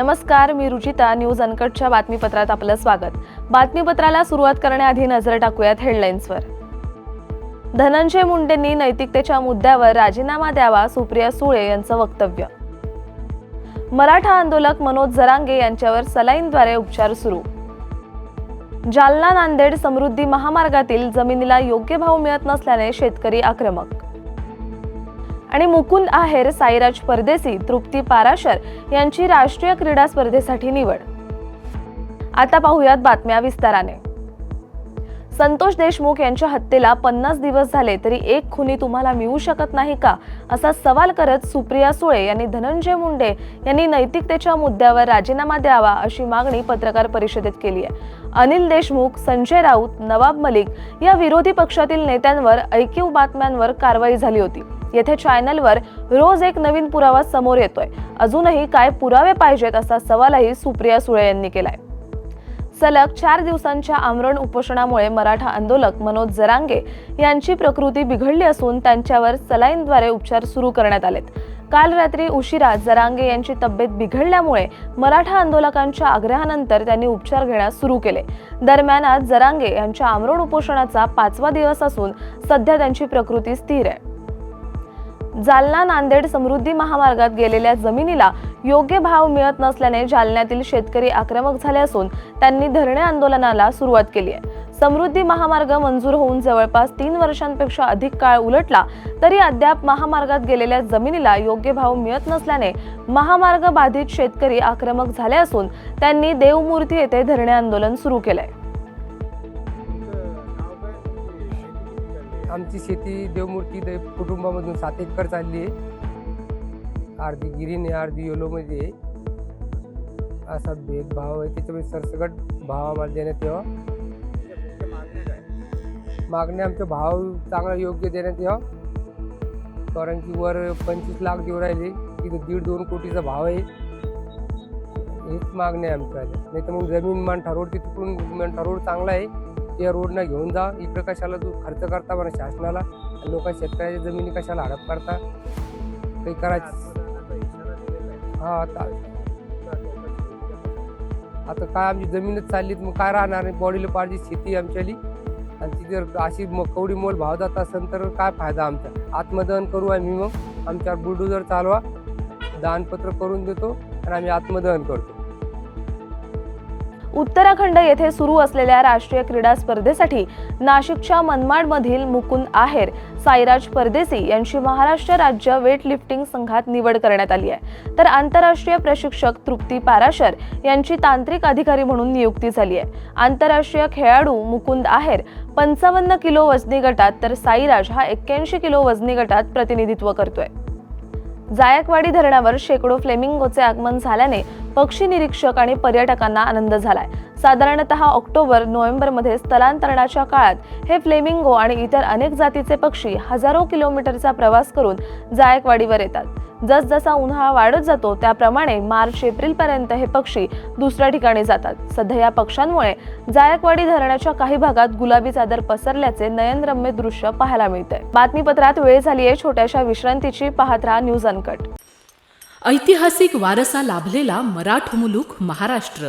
नमस्कार मी रुचिता न्यूज अनकटच्या बातमीपत्रात आपलं स्वागत. बातमीपत्राला सुरुवात करण्याआधी नजर टाकूयात हेडलाईन्सवर. धनंजय मुंडेंनी नैतिकतेच्या मुद्द्यावर राजीनामा द्यावा सुप्रिया सुळे यांचं वक्तव्य. मराठा आंदोलक मनोज जरांगे यांच्यावर सलाईनद्वारे उपचार सुरू. जालना नांदेड समृद्धी महामार्गातील जमिनीला योग्य भाव मिळत नसल्याने शेतकरी आक्रमक. आणि मुकुंद आहेर साईराज परदेसी तृप्ती पाराशर यांची राष्ट्रीय क्रीडा स्पर्धेसाठी निवड. आता पाहुयात बातम्या विस्ताराने. संतोष देशमुख यांच्या हत्येला पन्नास दिवस झाले तरी एक खुनी तुम्हाला मिळू शकत नाही का? असा सवाल करत सुप्रिया सुळे यांनी धनंजय मुंडे यांनी नैतिकतेच्या मुद्द्यावर राजीनामा द्यावा अशी मागणी पत्रकार परिषदेत केली आहे. अनिल देशमुख संजय राऊत नवाब मलिक या विरोधी पक्षातील नेत्यांवर ऐकीव बातम्यांवर कारवाई झाली होती. येथे चॅनलवर रोज एक नवीन पुरावा समोर येतोय. अजूनही काय पुरावे पाहिजेत असा सवालही सुप्रिया सुळे यांनी केलाय. सलग चार दिवसांच्या आमरण उपोषणामुळे मराठा आंदोलक मनोज जरांगे यांची प्रकृती बिघडली असून त्यांच्यावर सलाईनद्वारे उपचार सुरू करण्यात आलेत. काल रात्री उशिरा जरांगे यांची तब्येत बिघडल्यामुळे मराठा आंदोलकांच्या आग्रहानंतर त्यांनी उपचार घेण्यास सुरू केले. दरम्यान आज जरांगे यांच्या आमरण उपोषणाचा पाचवा दिवस असून सध्या त्यांची प्रकृती स्थिर आहे. जालना नांदेड समृद्धी महामार्गात गेलेल्या जमिनीला योग्य भाव मिळत नसल्याने जालन्यातील शेतकरी आक्रमक झाले असून त्यांनी धरणे आंदोलनाला सुरुवात केली आहे. समृद्धी महामार्ग मंजूर होऊन जवळपास तीन वर्षांपेक्षा अधिक काळ उलटला तरी अद्याप महामार्गात गेलेल्या जमिनीला योग्य भाव मिळत नसल्याने महामार्ग बाधित शेतकरी आक्रमक झाले असून त्यांनी देवमूर्ती येथे धरणे आंदोलन सुरू केलंय. आमची शेती देवमूर्ती दे कुटुंबामधून सात एकर चालली आहे. अर्धी गिरीन आहे अर्धी येलोमध्ये आहे. असा भेदभाव आहे. त्याच्यामुळे सरसकट भाव आम्हाला देण्यात यावा. मागण्या आमचा भाव चांगला योग्य देण्यात यावा. कारण की वर पंचवीस लाख देऊ राहिले. तिथं दीड दोन कोटीचा भाव आहे. हेच मागणी आहे आमच्या. नाही तर मग जमीन मान ठरवड तिथून मांठा ठरवड चांगला आहे. त्या रोडनं घेऊन जा. इकडं कशाला तू खर्च करता म्हणा शासनाला? लोक शेतकऱ्याच्या जमिनी कशाला हडप करता? काही करायचं? हा आता आता काय आमची जमीनच चालली मग काय राहणार? नाही बॉडीला पाहिजे शेती आमच्याली. आणि ती जर अशी मग कवडी मोल भाव जात असेल तर काय फायदा आमचा? आत्मदहन करू आम्ही मग. आमच्यावर बुलडोजर चालवा. दानपत्र करून देतो आणि आम्ही आत्मदहन करतो. उत्तराखंड येथे सुरू असलेल्या राष्ट्रीय क्रीडा स्पर्धेसाठी नाशिकच्या मनमाडमधील मुकुंद आहेर साईराज परदेसी यांची महाराष्ट्र राज्य वेट लिफ्टिंग संघात निवड करण्यात आली आहे. तर आंतरराष्ट्रीय प्रशिक्षक तृप्ती पाराशर यांची तांत्रिक अधिकारी म्हणून नियुक्ती झाली आहे. आंतरराष्ट्रीय खेळाडू मुकुंद आहेर पंचावन्न किलो वजनी गटात तर साईराज हा एक्क्याऐंशी किलो वजनी गटात प्रतिनिधित्व करतोय. जायकवाडी धरणावर शेकडो फ्लेमिंगोचे आगमन झाल्याने पक्षी निरीक्षक आणि पर्यटकांना आनंद झालाय. साधारणत ऑक्टोबर नोव्हेंबरमध्ये स्थलांतरणाच्या काळात हे फ्लेमिंगो आणि इतर अनेक जातीचे पक्षी हजारो किलोमीटरचा प्रवास करून जायकवाडीवर येतात. जसजसा उन्हाळा वाढत जातो त्याप्रमाणे मार्च एप्रिल पर्यंत हे पक्षी दुसऱ्या ठिकाणी जातात. सध्या या पक्ष्यांमुळे जायकवाडी धरणाच्या काही भागात गुलाबी चादर पसरल्याचे नयनरम्य दृश्य पाहायला मिळते बातमीपत्रात वेळ झाली आहे छोट्याशा विश्रांतीची. पाहत राहा न्यूज अनकट. ऐतिहासिक वारसा लाभलेला मराठ मुलूक महाराष्ट्र.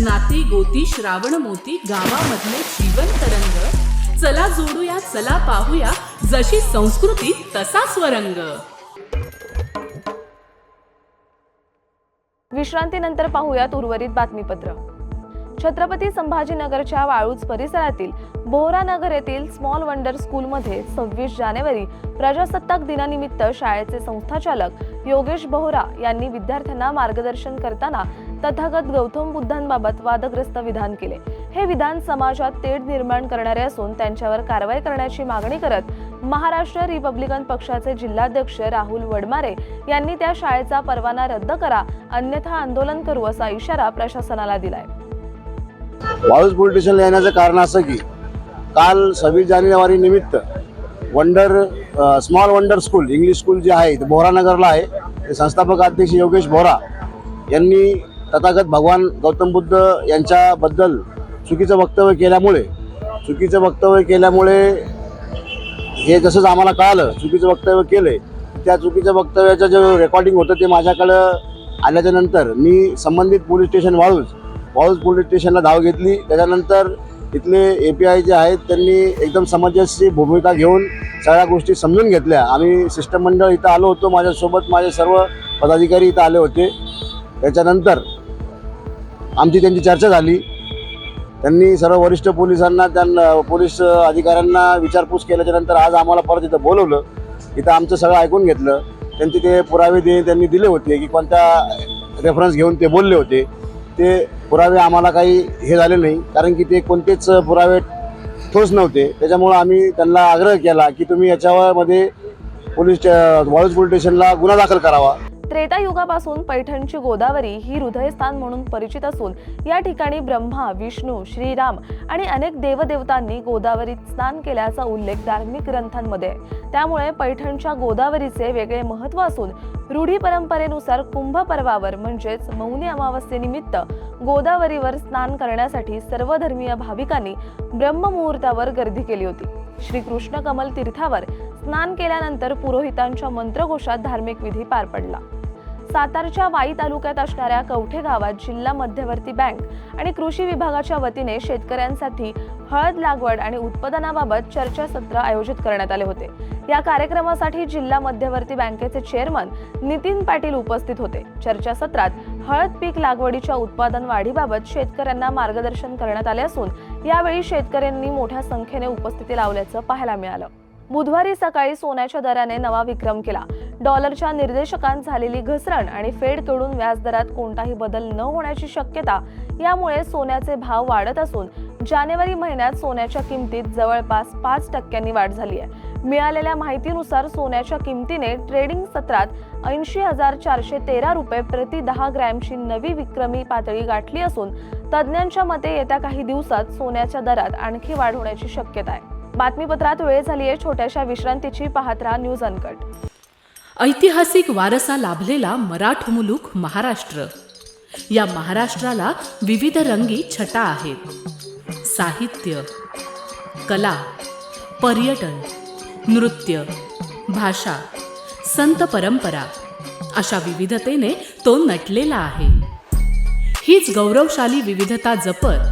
नाती गोती श्रावण मोती गावामधले जीवन तरंग. चला जोडूया चला पाहूया जशी संस्कृती तसा स्वरंग. विश्रांतीनंतर पाहूयात उर्वरित बातमीपत्र. छत्रपती संभाजीनगरच्या वाळूज परिसरातील बोहरा नगर येथील स्मॉल वंडर स्कूलमध्ये सव्वीस जानेवारी प्रजासत्ताक दिनानिमित्त शाळेचे संस्थाचालक योगेश बोहरा यांनी विद्यार्थ्यांना मार्गदर्शन करताना तथागत गौतम बुद्धांबाबत वादग्रस्त विधान केले. हे विधान समाजात तेढ निर्माण करणारे असून त्यांच्यावर कारवाई करण्याची मागणी करत महाराष्ट्र रिपब्लिकन पक्षाचे जिल्हाध्यक्ष राहुल वडमारे यांनी त्या शाळेचा परवाना रद्द करा अन्यथा आंदोलन करू असा इशारा प्रशासनाला दिलाय. वाळूज पोलीस स्टेशनला येण्याचं कारण असं की काल सव्वीस जानेवारी निमित्त wonder small wonder school English school जे आहे ते बोहरानगरला आहे. ते संस्थापक अध्यक्ष योगेश बोहरा यांनी तथागत भगवान गौतम बुद्ध यांच्याबद्दल चुकीचं वक्तव्य केल्यामुळे चुकीचं वक्तव्य केल्यामुळे हे जसंच आम्हाला कळालं चुकीचं वक्तव्य केलंय. त्या चुकीच्या वक्तव्याचं जे रेकॉर्डिंग होतं ते माझ्याकडं आल्याच्यानंतर मी संबंधित पोलीस स्टेशन वाळूज पाऊस पोलीस स्टेशनला धाव घेतली. त्याच्यानंतर इथले ए पी आय जे आहेत त्यांनी एकदम समंजसची भूमिका घेऊन सगळ्या गोष्टी समजून घेतल्या. आम्ही शिष्टमंडळ इथं आलो होतो. माझ्यासोबत माझे सर्व पदाधिकारी इथं आले होते. त्याच्यानंतर आमची त्यांची चर्चा झाली. त्यांनी सर्व वरिष्ठ पोलिसांना त्यांना पोलीस अधिकाऱ्यांना विचारपूस केल्याच्यानंतर आज आम्हाला परत इथं बोलवलं. इथं आमचं सगळं ऐकून घेतलं. त्यांचे ते पुरावे दे त्यांनी दिले होते की कोणत्या रेफरन्स घेऊन ते बोलले होते. ते पुरावे आम्हाला काही हे झाले नाही. कारण की ते कोणतेच पुरावे ठोस नव्हते. त्याच्यामुळं आम्ही त्यांना आग्रह केला की तुम्ही याच्यामध्ये पोलीस वाळूज पोलीस स्टेशनला गुन्हा दाखल करावा. त्रेतायुगापासून पैठणची गोदावरी ही हृदयस्थान म्हणून परिचित असून या ठिकाणी ब्रह्मा विष्णू श्रीराम आणि अनेक देवदेवतांनी गोदावरीत स्नान केल्याचा उल्लेख धार्मिक ग्रंथांमध्ये आहे. त्यामुळे पैठणच्या गोदावरीचे वेगळे महत्त्व असून रूढी परंपरेनुसार कुंभ पर्वावर म्हणजेच मौनी अमावस्येनिमित्त गोदावरीवर स्नान करण्यासाठी सर्व धर्मीय भाविकांनी ब्रह्ममुहूर्तावर गर्दी केली होती. श्रीकृष्ण कमल तीर्थावर स्नान केल्यानंतर पुरोहितांच्या मंत्रघोषात धार्मिक विधी पार पडला. सातारच्या वाई तालुक्यात असणाऱ्या कवठे गावात जिल्हा मध्यवर्ती बँक आणि कृषी विभागाच्या वतीने शेतकऱ्यांसाठी हळद लागवड आणि उत्पादनाबाबत चर्चासत्र आयोजित करण्यात आले होते. या कार्यक्रमासाठी जिल्हा मध्यवर्ती बँकेचे चेअरमन नितीन पाटील उपस्थित होते. चर्चासत्रात हळद पीक लागवडीच्या उत्पादन वाढीबाबत शेतकऱ्यांना मार्गदर्शन करण्यात आले असून यावेळी शेतकऱ्यांनी मोठ्या संख्येने उपस्थिती लावल्याचं पाहायला मिळालं. बुधवारी सकाळी सोन्याच्या दराने नवा विक्रम केला. डॉलरच्या निर्देशकांत झालेली घसरण आणि फेडकडून व्याजदरात कोणताही बदल न होण्याची शक्यता यामुळे सोन्याचे भाव वाढत असून जानेवारी महिन्यात सोन्याच्या किमतीत जवळपास पाच टक्क्यांनी वाढ झाली आहे. मिळालेल्या माहितीनुसार सोन्याच्या किमतीने ट्रेडिंग सत्रात ऐंशी हजार चारशे तेरा रुपये प्रति दहा ग्रॅमची नवी विक्रमी पातळी गाठली असून तज्ज्ञांच्या मते येत्या काही दिवसात सोन्याच्या दरात आणखी वाढ होण्याची शक्यता आहे. बातमीपत्रात वेळ झाली आहे छोट्याशा विश्रांतीची पाहत राहा न्यूज अनकट. ऐतिहासिक वारसा लाभलेला मराठ मुलुक महाराष्ट्र. या महाराष्ट्राला विविध रंगी छटा आहेत. साहित्य कला पर्यटन नृत्य भाषा संत परंपरा अशा विविधतेने तो नटलेला आहे. हीच गौरवशाली विविधता जपत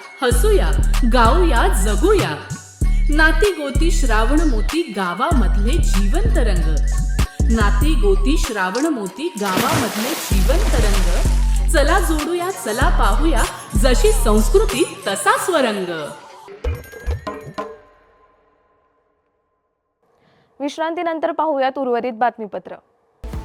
हसूया गाऊया जगूया. नाती गोती श्रावण मोती गावामधले जीवन रंग. नाती गोती श्रावण मोती गावामधले जिवंत रंग. चला जोडूया चला पाहूया जशी संस्कृती तसा स्वरंग. विश्रांतीनंतर पाहूयात उर्वरित बातमीपत्र.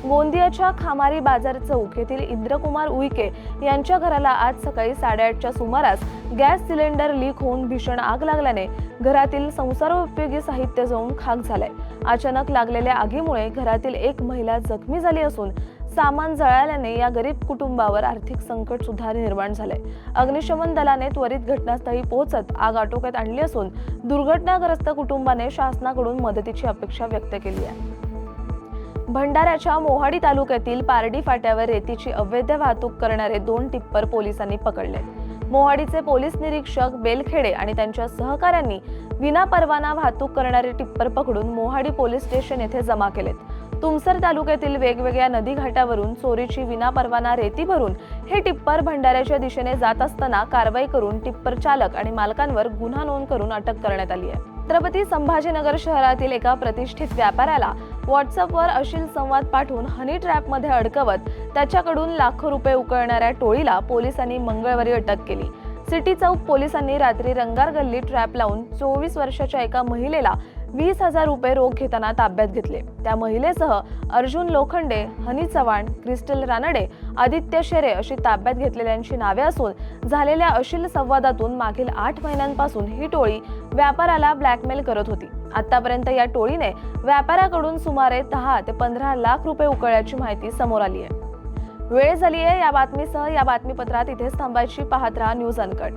गोंदियाच्या खामारी बाजार चौक येथील इंद्रकुमार उईके यांच्या घराला आज सकाळी साडेआठच्या सुमारास गॅस सिलेंडर लीक होऊन भीषण आग लागल्याने घरातील संसारोपयोगी साहित्य जाऊन खाक झालंय. अचानक लागलेल्या आगीमुळे घरातील एक महिला जखमी झाली असून सामान जळाल्याने या गरीब कुटुंबावर आर्थिक संकट सुद्धा निर्माण झालंय. अग्निशमन दलाने त्वरित घटनास्थळी पोहोचत आग आटोक्यात आणली असून दुर्घटनाग्रस्त कुटुंबाने शासनाकडून मदतीची अपेक्षा व्यक्त केली आहे. भंडाऱ्याच्या मोहाडी तालुक्यातील पारडी फाट्यावर रेतीची अवैध वाहतूक करणारे दोन टिप्पर पोलिसांनी पकडले. मोहाडीचे पोलीस निरीक्षक बेलखेडे आणि त्यांच्या सहकाऱ्यांनी विनापरवाना वाहतूक करणारे टिप्पर पकडून मोहाडी पोलीस स्टेशन येथे जमा केलेत. तुमसर तालुक्यातील वेगवेगळ्या नदी घाटावरून चोरीची विनापरवाना रेती भरून हे टिप्पर भंडाऱ्याच्या दिशेने जात असताना कारवाई करून टिप्पर चालक आणि मालकांवर गुन्हा नोंद करून अटक करण्यात आली आहे. छत्रपती संभाजीनगर शहरातील एका प्रतिष्ठित व्यापाऱ्याला व्हॉट्सअपवर अशील संवाद पाठवून हनी ट्रॅपमध्ये अडकवत त्याच्याकडून लाखो रुपये उकळणाऱ्या टोळीला पोलिसांनी मंगळवारी अटक केली. सिटी चौक पोलिसांनी रात्री रंगार गल्ली ट्रॅप लावून चोवीस वर्षाच्या एका महिलेला वीस हजार रुपये रोख घेताना ताब्यात घेतले. त्या महिलेसह अर्जुन लोखंडे हनी चव्हाण क्रिस्टल रानडे आदित्य शेरे अशी ताब्यात घेतलेल्यांची नावे असून झालेल्या अश्लील संवादातून मागील आठ महिन्यांपासून ही टोळी व्यापाराला ब्लॅकमेल करत होती. आतापर्यंत या टोळीने व्यापाऱ्याकडून सुमारे दहा ते पंधरा लाख रुपये उकळल्याची माहिती समोर आली आहे. वेळ झाली आहे या बातमीसह या बातमीपत्रात इथेच थांबायची. पाहत राहा न्यूज अनकट.